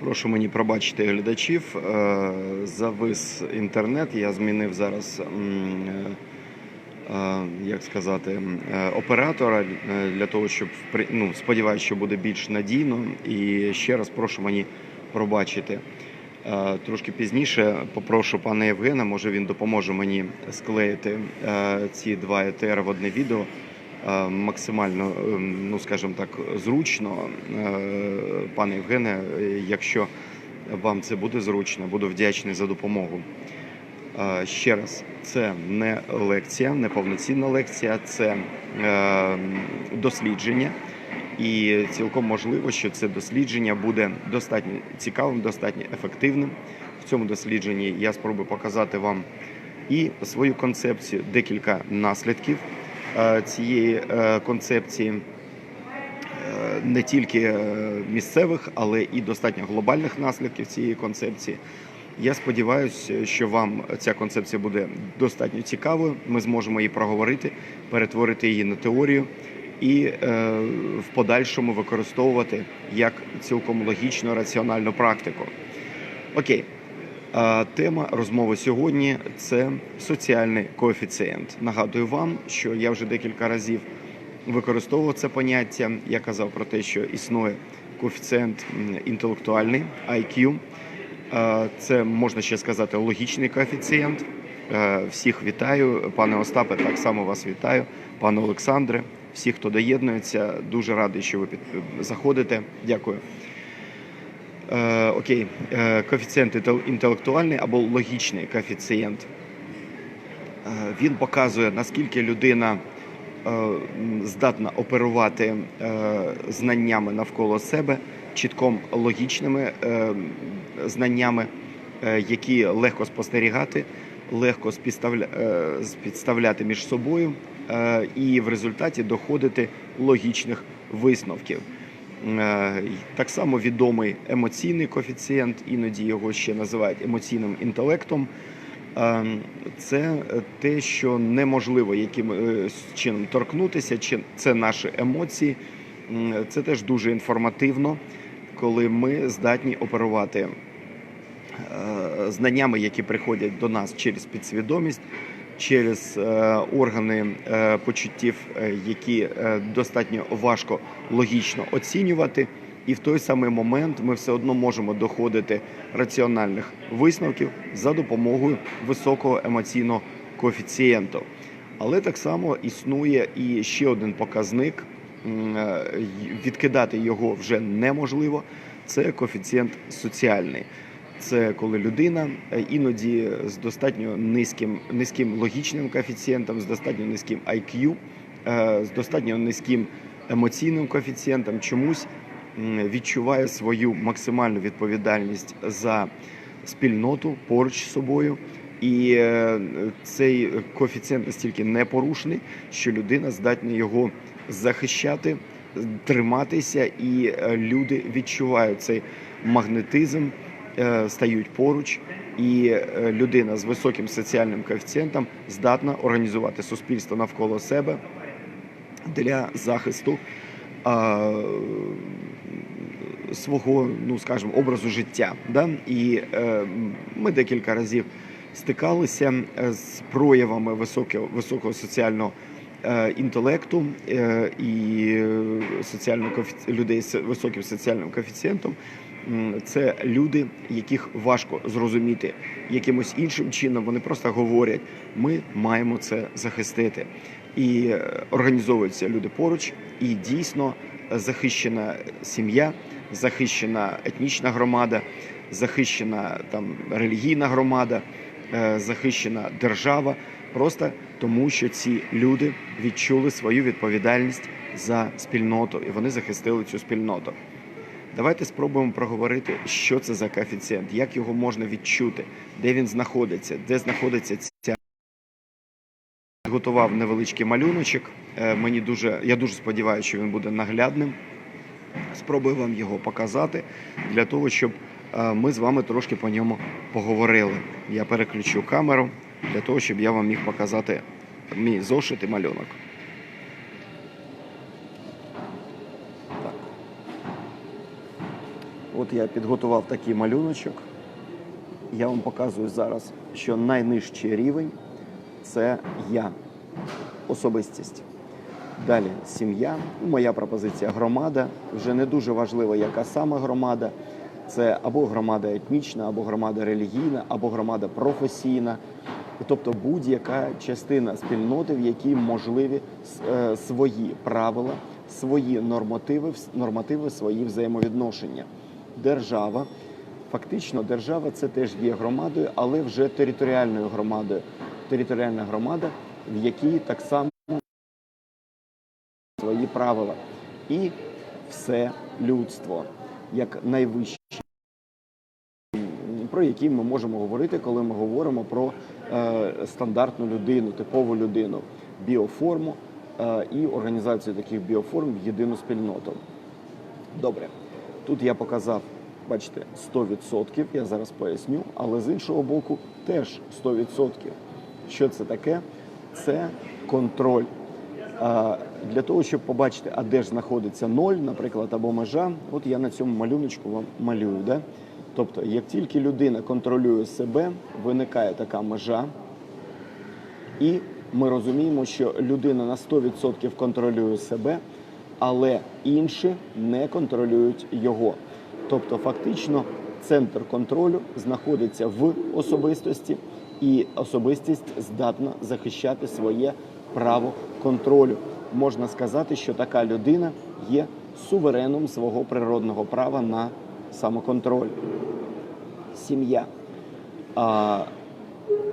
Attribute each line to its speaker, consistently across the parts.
Speaker 1: Прошу мені пробачити глядачів. Е, Завис інтернет. Я змінив зараз, е, е, як сказати, оператора для того, щоб ну, сподіваюся, що буде більш надійно. І ще раз прошу мені пробачити. Трошки пізніше попрошу пана Євгена, може він допоможе мені склеїти ці два етери в одне відео максимально, е, ну скажімо так, зручно. Е, Пане Євгене, е, якщо вам це буде зручно, буду вдячний за допомогу. Е, Ще раз, це не лекція, не повноцінна лекція, це е, дослідження. І цілком можливо, що це дослідження буде достатньо цікавим, достатньо ефективним. В цьому дослідженні я спробую показати вам і свою концепцію, декілька наслідків е, цієї е, концепції, е, не тільки е, місцевих, але і достатньо глобальних наслідків цієї концепції. Я сподіваюся, що вам ця концепція буде достатньо цікавою. Ми зможемо її проговорити, перетворити її на теорію і е, в подальшому використовувати як цілком логічну раціональну практику. Окей. Тема розмови сьогодні це соціальний коефіцієнт. Нагадую вам, що я вже декілька разів використовував це поняття. Я казав про те, що існує коефіцієнт інтелектуальний IQ. Е, Це можна ще сказати логічний коефіцієнт. Е, Всіх вітаю, пане Остапе, так само вас вітаю, пане Олександре. Всі, хто доєднується, дуже радий, що ви заходите. Дякую. Е, окей, е, коефіцієнт інтелектуальний або логічний коефіцієнт. Е, він показує, наскільки людина е, здатна оперувати е, знаннями навколо себе, чітком логічними е, знаннями, е, які легко спостерігати, легко спідставля... е, спідставляти між собою е, і в результаті доходити логічних висновків. Е, Так само відомий емоційний коефіцієнт, іноді його ще називають емоційним інтелектом. Е, Це те, що неможливо яким е, чином торкнутися, чи це наші емоції. Це теж дуже інформативно, коли ми здатні оперувати знаннями, які приходять до нас через підсвідомість, через е, органи е, почуттів, е, які достатньо важко логічно оцінювати. І в той самий момент ми все одно можемо доходити раціональних висновків за допомогою високого емоційного коефіцієнту. Але так само існує і ще один показник. Відкидати його вже неможливо. Це коефіцієнт соціальний. Це коли людина е, іноді з достатньо низьким, низьким логічним коефіцієнтом, з достатньо низьким IQ, е, з достатньо низьким емоційним коефіцієнтом чомусь відчуває свою максимальну відповідальність за спільноту поруч з собою. І е, цей коефіцієнт настільки непорушний, що людина здатна його захищати, триматися, і люди відчувають цей магнетизм, стають поруч, і е, людина з високим соціальним коефіцієнтом здатна організувати суспільство навколо себе для захисту свого, ну скажімо, образу життя. Да? І е, ми декілька разів стикалися е, з проявами високого, високого соціального е, інтелекту е, і е, соціального людей з високим соціальним коефіцієнтом. Це люди, яких важко зрозуміти якимось іншим чином. Вони просто говорять: ми маємо це захистити. І е, організовуються люди поруч, і дійсно е, захищена сім'я, захищена етнічна громада, захищена там релігійна громада, е, захищена держава, просто тому, що ці люди відчули свою відповідальність за спільноту, і вони захистили цю спільноту. Давайте спробуємо проговорити, що це за коефіцієнт, як його можна відчути, де він знаходиться, де знаходиться ця. Готував невеличкий малюночок. Е, Мені дуже, я дуже сподіваюся, що він буде наглядним. Спробую вам його показати для того, щоб е, ми з вами трошки по ньому поговорили. Я переключу камеру для того, щоб я вам міг показати мій зошит і малюнок. От я підготував такий малюночок. Я вам показую зараз, що найнижчий рівень це я, особистість. Далі сім'я. Моя пропозиція громада. Вже не дуже важливо, яка саме громада. Це або громада етнічна, або громада релігійна, або громада професійна. Тобто будь-яка частина спільноти, в якій можливі е, свої правила, свої нормативи, нормативи, свої взаємовідношення. Держава. Фактично, держава це теж є громадою, але вже територіальною громадою. Територіальна громада, в якій так само свої правила. І все людство як найвище, про які ми можемо говорити, коли ми говоримо про е, стандартну людину, типову людину, біоформу е, і організацію таких біоформ в єдину спільноту. Добре, тут я показав, бачите, 100%, я зараз поясню, але з іншого боку теж 100%. Що це таке? Це контроль. Для того, щоб побачити, а де ж знаходиться ноль, наприклад, або межа, от я на цьому малюночку вам малюю. Да? Тобто, як тільки людина контролює себе, виникає така межа, і ми розуміємо, що людина на 100% контролює себе, але інші не контролюють його. Тобто, фактично, центр контролю знаходиться в особистості, і особистість здатна захищати своє право контролю. Можна сказати, що така людина є сувереном свого природного права на самоконтроль. Сім'я. А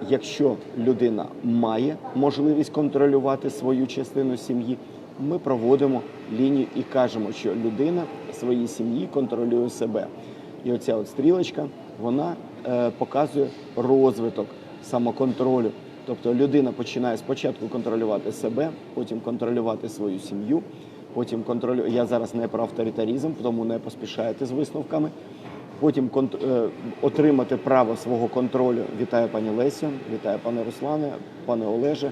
Speaker 1: якщо людина має можливість контролювати свою частину сім'ї, ми проводимо лінію і кажемо, що людина своїй сім'ї контролює себе. І оця от стрілочка вона е, показує розвиток самоконтролю. Тобто людина починає спочатку контролювати себе, потім контролювати свою сім'ю, потім контролює. Я зараз не про авторитаризм, тому не поспішайте з висновками. Потім конт- е, отримати право свого контролю. Вітаю пані Лесю, вітаю пане Руслане, пане Олеже,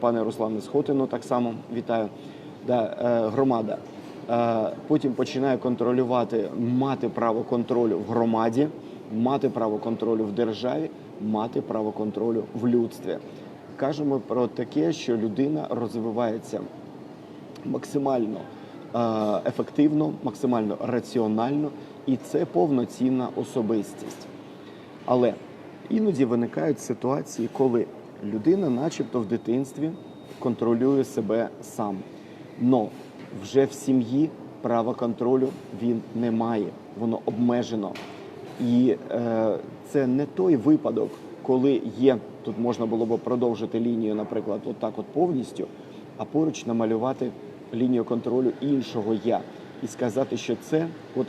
Speaker 1: пане Руслане Схотину так само вітаю. Да, е, громада. Е, Потім починає контролювати, мати право контролю в громаді, мати право контролю в державі, мати право контролю в людстві. Кажемо про таке, що людина розвивається максимально е, ефективно, максимально раціонально, і це повноцінна особистість. Але іноді виникають ситуації, коли людина, начебто в дитинстві, контролює себе сам. Но вже в сім'ї права контролю він не має, воно обмежено. І е, це не той випадок, коли є, тут можна було б продовжити лінію, наприклад, отак от повністю, а поруч намалювати лінію контролю іншого я і сказати, що це от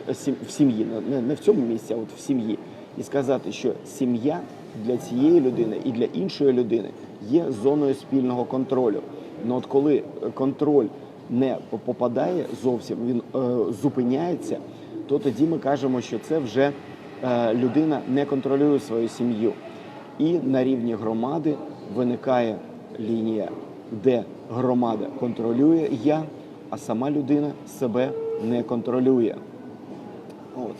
Speaker 1: в сім'ї, не в цьому місці, а от в сім'ї, і сказати, що сім'я для цієї людини і для іншої людини є зоною спільного контролю. Ну от коли е, контроль не попадає зовсім, він е, зупиняється, то тоді ми кажемо, що це вже е, людина не контролює свою сім'ю. І на рівні громади виникає лінія, де громада контролює я, а сама людина себе не контролює. От.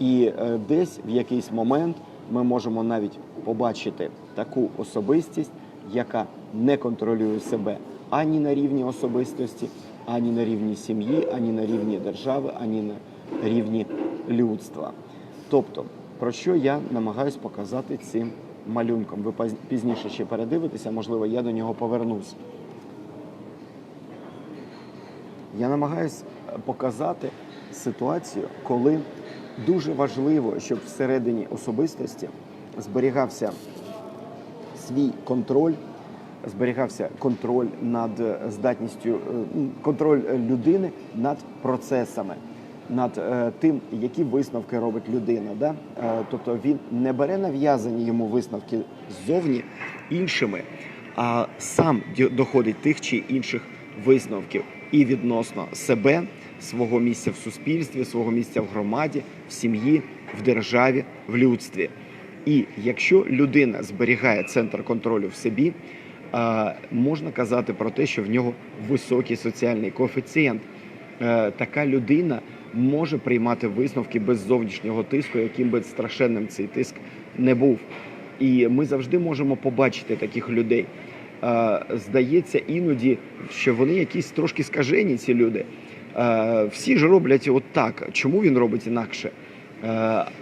Speaker 1: І е, десь в якийсь момент ми можемо навіть побачити таку особистість, яка не контролює себе ані на рівні особистості, ані на рівні сім'ї, ані на рівні держави, ані на рівні людства. Тобто, про що я намагаюсь показати цим малюнком? Ви пізніше ще передивитеся, можливо, я до нього повернусь. Я намагаюсь е, показати ситуацію, коли дуже важливо, щоб всередині особистості зберігався свій контроль, зберігався контроль над здатністю, е, контроль людини над процесами, над е, тим, які висновки робить людина. Да? Е, тобто він не бере нав'язані йому висновки ззовні іншими, а сам доходить тих чи інших висновків і відносно себе, свого місця в суспільстві, свого місця в громаді, в сім'ї, в державі, в людстві. І якщо людина зберігає центр контролю в собі, е, можна казати про те, що в нього високий соціальний коефіцієнт. Е, Така людина може приймати висновки без зовнішнього тиску, яким би страшенним цей тиск не був. І ми завжди можемо побачити таких людей. Е, Здається, іноді, що вони якісь трошки скажені, ці люди. Е, Всі ж роблять от так. Чому він робить інакше? Е,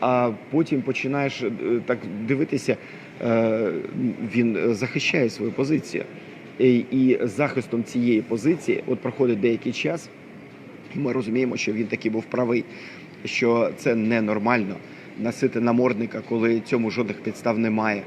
Speaker 1: А потім починаєш е, так дивитися, він захищає свою позицію. І, захистом цієї позиції, от проходить деякий час, і ми розуміємо, що він таки був правий, що це ненормально носити намордника, коли цьому жодних підстав немає.